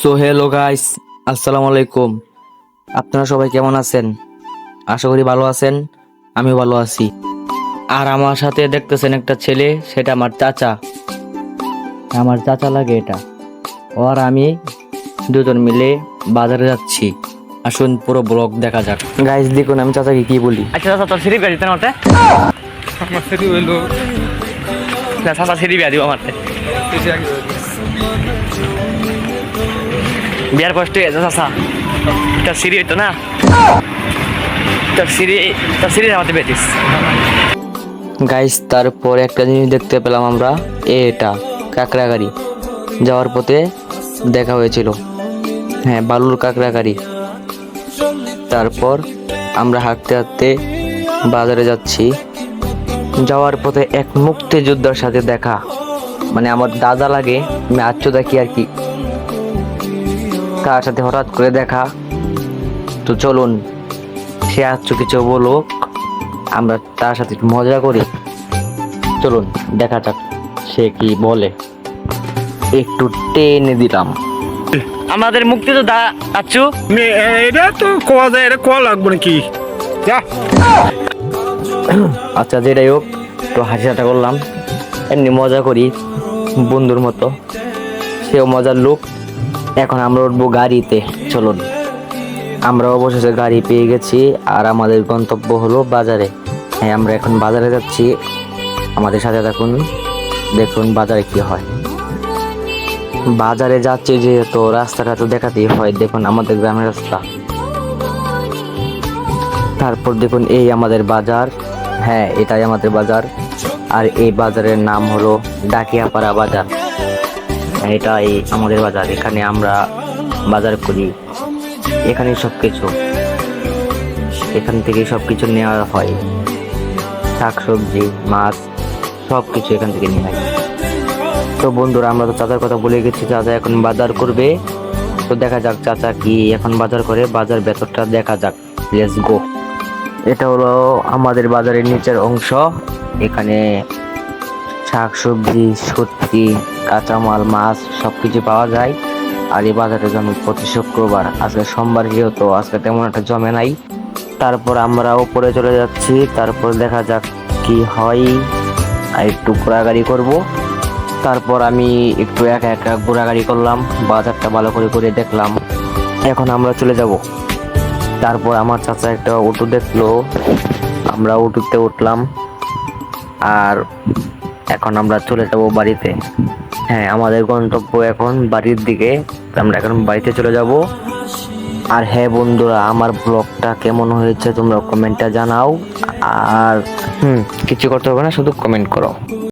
So hello guys আসসালামু আলাইকুম আপনারা সবাই কেমন আছেন? আশা করি ভালো আছেন আমিও ভালো আছি। আর আমার সাথে দেখতেছেন একটা ছেলে সেটা আমার চাচা। আমার চাচা লাগে এটা। ও আর আমি দুজন মিলে বাজারে যাচ্ছি। আসুন পুরো ব্লগ দেখা যাক। গাইস দেখুন আমি চাচাকে কি বলি। আচ্ছা চাচা তোর সিঁড়ি দিতে না আমার সেটি হইল। চাচা সিঁড়ি বিয়া দিব আমার। বিয়ার কষ্ট হয়ে গেছে, চাচা। তোর সিঁড়ি হইতো না। তোর সিঁড়ি তোর সিঁড়ি আমাদের বেতিস গাইস তারপর একটা জিনিস দেখতে পেলাম আমরা। এটা, কাঁকড়া গাড়ি। যাওয়ার পথে দেখা হয়েছিল। হ্যাঁ বালুর কাঁকড়া গাড়ি। তারপর আমরা হাঁটতে হাঁটতে বাজারে যাচ্ছি। যাওয়ার পথে এক মুক্তিযোদ্ধার সাথে দেখা। মানে আমার দাদা লাগে, আমি আচ্ছ দেখি আর কি। তার সাথে হঠাৎ করে দেখা? তো চলুন সে আচ্ছু কিছু বলুক আমরা তার সাথে একটু মজা করি। চলুন দেখা যাক সে কি বলে। একটু টেনে দিলাম। আমাদের মুক্তিযোদ্ধা আচ্ছু। মে- এটা তো কোয়া যায় এটা কোয়া লাগবে নাকি? যা। আচ্ছা যেটাই হোক তো হাসি করলাম। এমনি মজা করি বন্ধুর মতো। সেও মজার লোক। এখন আমরা উঠবো গাড়িতে, চলুন। আমরা অবশেষে গাড়ি পেয়ে গেছি, আর আমাদের গন্তব্য হলো বাজারে। হ্যাঁ আমরা এখন বাজারে যাচ্ছি। আমাদের সাথে থাকুন, দেখুন বাজারে কি হয়। বাজারে যাচ্ছি যেহেতু, রাস্তাটা তো দেখাতেই হয়। দেখুন আমাদের গ্রামের রাস্তা। তারপর দেখুন এই আমাদের বাজার। হ্যাঁ এটাই আমাদের বাজার। আর এই বাজারের নাম হলো ডাকিয়াপাড়া বাজার। এটাই আমাদের বাজার। এখানে আমরা বাজার করি। এখানে সব কিছু এখান থেকে সব কিছু নেওয়া হয়। শাকসবজি, মাছ সব কিছু এখান থেকে নেওয়া হয়। তো বন্ধুরা, আমরা তো চাচার কথা বলে গেছি, চাচা এখন বাজার করবে। তো দেখা যাক চাচা কি এখন বাজার করে। বাজার ভেতরটা দেখা যাক। লেটস গো এটা হলো আমাদের বাজারের নিচের অংশ। এখানে শাকসবজি, সবজি সত্যি কাঁচামাল, মাছ সব কিছু পাওয়া যায়। আর এই বাজারে যেমন প্রতি শুক্রবার, আজকে সোমবার যেহেতু, আজকে তেমন একটা জমে নাই। তারপর আমরা উপরে চলে যাচ্ছি, তারপর দেখা যাক কি হয়। আর একটু ঘোরাঘুরি করব। তারপর আমি একটু একা একা ঘোরাঘুরি করলাম, বাজারটা ভালো করে করে দেখলাম। এখন আমরা চলে যাব। তারপর আমার চাচা একটা অটো দেখল। আমরা অটোতে উঠলাম। আর এখন আমরা চলে যাব বাড়িতে। হ্যাঁ আমাদের গন্তব্য এখন বাড়ির দিকে। আমরা এখন বাড়িতে চলে যাব। আর হ্যাঁ বন্ধুরা, আমার ব্লগটা কেমন হয়েছে তোমরা কমেন্টটা জানাও। আর, হুম, কিছু করতে হবে না, শুধু কমেন্ট করো।